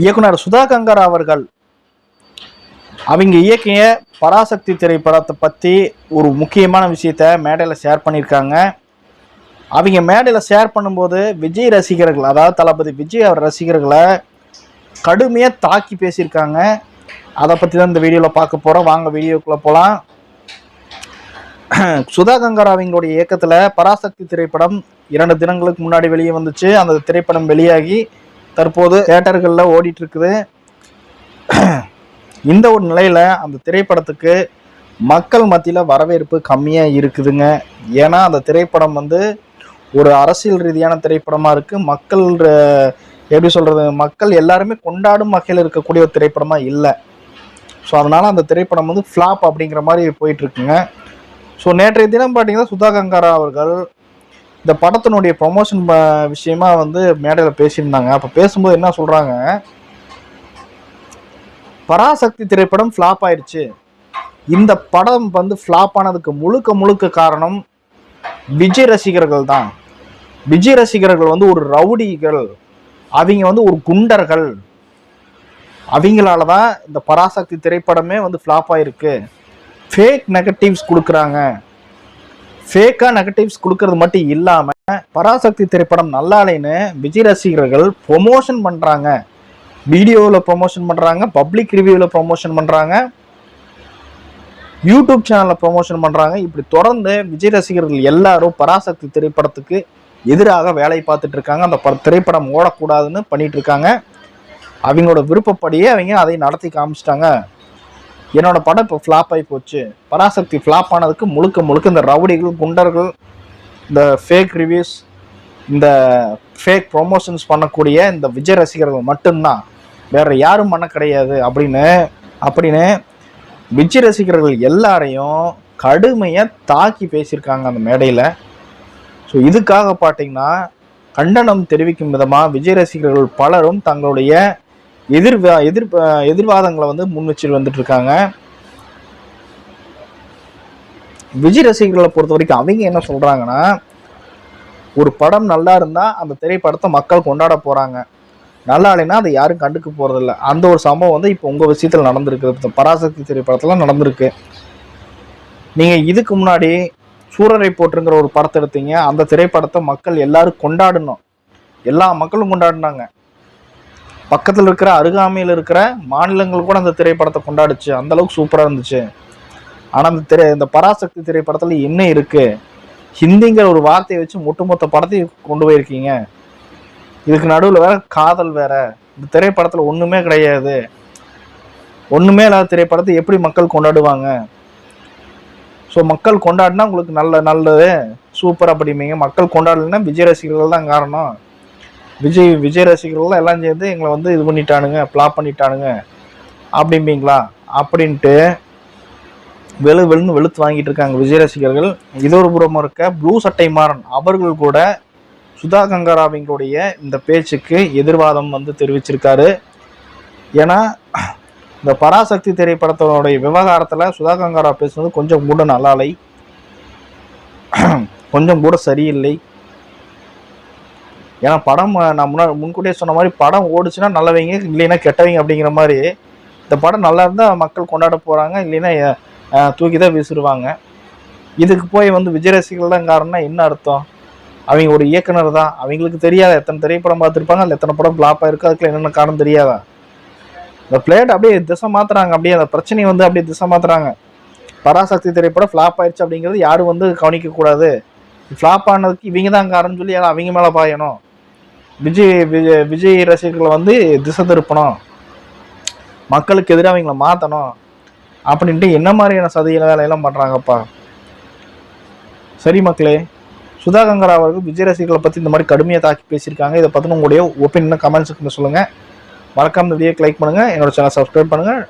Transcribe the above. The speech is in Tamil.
இயக்குனர் சுதா கங்கரா அவர்கள். அவங்க இயக்கிய பராசக்தி திரைப்படத்தை பற்றி ஒரு முக்கியமான விஷயத்த மேடையில் ஷேர் பண்ணியிருக்காங்க அவங்க மேடையில் ஷேர் பண்ணும்போது விஜய் ரசிகர்கள் அதாவது தளபதி விஜய் அவர் ரசிகர்களை கடுமையாக தாக்கி பேசியிருக்காங்க. அதை பற்றி தான் இந்த வீடியோவில் பார்க்க போகிறோம் வாங்க வீடியோக்குள்ளே போகலாம் சுதா கங்கரா அவங்களுடைய இயக்கத்தில் பராசக்தி திரைப்படம் இரண்டு தினங்களுக்கு முன்னாடி வெளியே வந்துச்சு. அந்த திரைப்படம் வெளியாகி தற்போது தேட்டர்களில் ஓடிட்டு இருக்குது இந்த ஒரு நிலையில் அந்த திரைப்படத்துக்கு மக்கள் மத்தியில் வரவேற்பு கம்மியாக இருக்குதுங்க. ஏன்னா அந்த திரைப்படம் வந்து ஒரு அரசியல் ரீதியான திரைப்படமாக இருக்குது மக்கள் எப்படி சொல்கிறது மக்கள் எல்லாருமே கொண்டாடும் வகையில் இருக்கக்கூடிய ஒரு திரைப்படமாக இல்லை. ஸோ அதனால் அந்த திரைப்படம் வந்து ஃப்ளாப் அப்படிங்கிற மாதிரி போயிட்டுருக்குங்க. ஸோ நேற்றைய தினம் பார்த்தீங்கன்னா சுதா கங்காரா அவர்கள் இந்த படத்தினுடைய ப்ரொமோஷன் விஷயமா வந்து மேடையில் பேசியிருந்தாங்க. அப்போ பேசும்போது என்ன சொல்கிறாங்க பராசக்தி திரைப்படம் ஃப்ளாப் ஆயிடுச்சு. இந்த படம் வந்து ஃப்ளாப் ஆனதுக்கு முழுக்க முழுக்க காரணம் விஜய் ரசிகர்கள் தான். விஜய் ரசிகர்கள் வந்து ஒரு ரவுடிகள். அவங்க வந்து ஒரு குண்டர்கள். அவங்களால தான் இந்த பராசக்தி திரைப்படமே வந்து ஃப்ளாப் ஆயிருக்கு. ஃபேக் நெகட்டிவ்ஸ் கொடுக்குறாங்க. ஃபேக்காக நெகட்டிவ்ஸ் கொடுக்கறது மட்டும் இல்லாமல் பராசக்தி திரைப்படம் நல்லாலேன்னு விஜய் ரசிகர்கள் ப்ரொமோஷன் பண்ணுறாங்க வீடியோவில் ப்ரொமோஷன் பண்ணுறாங்க பப்ளிக் ரிவ்யூவில் ப்ரொமோஷன் பண்ணுறாங்க யூடியூப் சேனலில் ப்ரொமோஷன் பண்ணுறாங்க இப்படி தொடர்ந்து விஜய் ரசிகர்கள் எல்லாரும் பராசக்தி திரைப்படத்துக்கு எதிராக வேலை பார்த்துட்டு இருக்காங்க. அந்த பட திரைப்படம் ஓடக்கூடாதுன்னு பண்ணிட்டு இருக்காங்க. அவங்களோட விருப்பப்படியே அவங்க அதை நடத்தி காமிச்சிட்டாங்க. என்னோட படம் இப்போ ஃப்ளாப் ஆகி போச்சு. பராசக்தி ஃப்ளாப் ஆனதுக்கு முழுக்க முழுக்க இந்த ரவுடிகள் குண்டர்கள் இந்த ஃபேக் ரிவ்யூஸ் இந்த ஃபேக் ப்ரொமோஷன்ஸ் பண்ணக்கூடிய இந்த விஜய் ரசிகர்கள் மட்டும்தான். வேற யாரும் பண்ண கிடையாது அப்படின்னு அப்படின்னு விஜய் ரசிகர்கள் எல்லாரையும் கடுமையாக தாக்கி பேசியிருக்காங்க அந்த மேடையில். ஸோ இதுக்காக பார்த்தீங்கன்னா கண்டனம் தெரிவிக்கும் விதமாக விஜய் ரசிகர்கள் பலரும் தங்களுடைய எதிர் எதிர் எதிர்வாதங்களை வந்து முன் வச்சுட்டு வந்துட்டு இருக்காங்க விஜய் ரசிகர்களை பொறுத்த வரைக்கும் அவங்க என்ன சொல்றாங்கன்னா ஒரு படம் நல்லா இருந்தா அந்த திரைப்படத்தை மக்கள் கொண்டாட போறாங்க. நல்லா இல்லைன்னா அதை யாரும் கண்டுக்க போறதில்ல. அந்த ஒரு சம்பவம் வந்து இப்போ உங்க விஷயத்துல நடந்திருக்கு. பராசக்தி திரைப்படத்துல நடந்திருக்கு. நீங்க இதுக்கு முன்னாடி சூரரை போற்றுங்கிற ஒரு படத்தை எடுத்தீங்க. அந்த திரைப்படத்தை மக்கள் எல்லாரும் கொண்டாடணும். எல்லா மக்களும் கொண்டாடினாங்க. பக்கத்தில் இருக்கிற அருகாமையில் இருக்கிற மாநிலங்கள் கூட அந்த திரைப்படத்தை கொண்டாடுச்சு. அந்த அளவுக்கு சூப்பராக இருந்துச்சு. ஆனால் அந்த திரை இந்த பராசக்தி திரைப்படத்தில் என்ன இருக்குது ஹிந்திங்கிற ஒரு வார்த்தையை வச்சு ஒட்டுமொத்த படத்தையும் கொண்டு போயிருக்கீங்க. இதுக்கு நடுவில் வேற காதல் வேற. இந்த திரைப்படத்தில் ஒன்றுமே கிடையாது. ஒன்றுமே இல்லாத திரைப்படத்தை எப்படி மக்கள் கொண்டாடுவாங்க? ஸோ மக்கள் கொண்டாடினா உங்களுக்கு நல்ல நல்லது. சூப்பர் அப்படிம்பீங்க. மக்கள் கொண்டாடலைன்னா விஜய் ரசிகர்கள் தான் காரணம். விஜய் விஜய் ரசிகர்கள்லாம் எல்லாம் சேர்ந்து எங்களை வந்து இது பண்ணிட்டானுங்க பிளாப் பண்ணிட்டானுங்க. அப்படிம்பீங்களா? அப்படின்ட்டு வெளு வெளுன்னு வெளுத்து வாங்கிட்டு இருக்காங்க விஜய் ரசிகர்கள். இது ஒரு புறம் இருக்க ப்ளூ சட்டை மாறன். அவர்கள் கூட சுதா கங்கராவிங்களுடைய இந்த பேச்சுக்கு எதிர்வாதம் வந்து தெரிவிச்சிருக்காரு. ஏன்னா இந்த பராசக்தி திரைப்படத்தினுடைய விவகாரத்தில் சுதா கங்காரா பேசுனது கொஞ்சம் கூட நல்லாலை. கொஞ்சம் கூட சரியில்லை. ஏன்னா படம் நான் முன்னாடி முன்கூட்டியே சொன்ன மாதிரி படம் ஓடுச்சுன்னா நல்லவங்க இல்லைன்னா கெட்டவங்க அப்படிங்கிற மாதிரி. இந்த படம் நல்லா இருந்தால் மக்கள் கொண்டாட போகிறாங்க இல்லைன்னா தூக்கி தான் வீசிடுவாங்க. இதுக்கு போய் வந்து விஜய் ரசிகர்கள் தான் காரணம்னா என்ன அர்த்தம்? அவங்க ஒரு இயக்குனர் தான். அவங்களுக்கு தெரியாத எத்தனை திரைப்படம் பார்த்துருப்பாங்க அதில் எத்தனை படம் ஃப்ளாப் ஆயிருக்கு அதுக்கு என்னென்ன காரணம் தெரியாதா? இந்த பிளேட் அப்படியே திசை மாத்துறாங்க அப்படியே அந்த பிரச்சனையை வந்து அப்படியே திசை மாத்துறாங்க. பராசக்தி திரைப்படம் ஃப்ளாப் ஆயிடுச்சு அப்படிங்கிறது யாரும் வந்து கவனிக்க கூடாது ஃப்ளாப் ஆனதுக்கு இவங்க தான் காரணம் சொல்லி அவங்க மேலே பாயணும். விஜய் விஜய் விஜய் ரசிகர்களை வந்து திசை திருப்பணும். மக்களுக்கு எதிராக அவங்கள மாற்றணும் அப்படின்ட்டு என்ன மாதிரியான சதிகளை வேலையெல்லாம் பண்ணுறாங்கப்பா சரி மக்களே சுதா கங்கரா அவர்கள் விஜய் ரசிகர்களை பற்றி இந்த மாதிரி கடுமையாக தாக்கி பேசியிருக்காங்க. இதை பற்றின உங்களுடைய ஒப்பீனியன் கமெண்ட்ஸுக்கு சொல்லுங்கள் மறக்காம இந்த வீடியோக்கு லைக் பண்ணுங்கள் என்னோட சேனல் சப்ஸ்கிரைப் பண்ணுங்கள்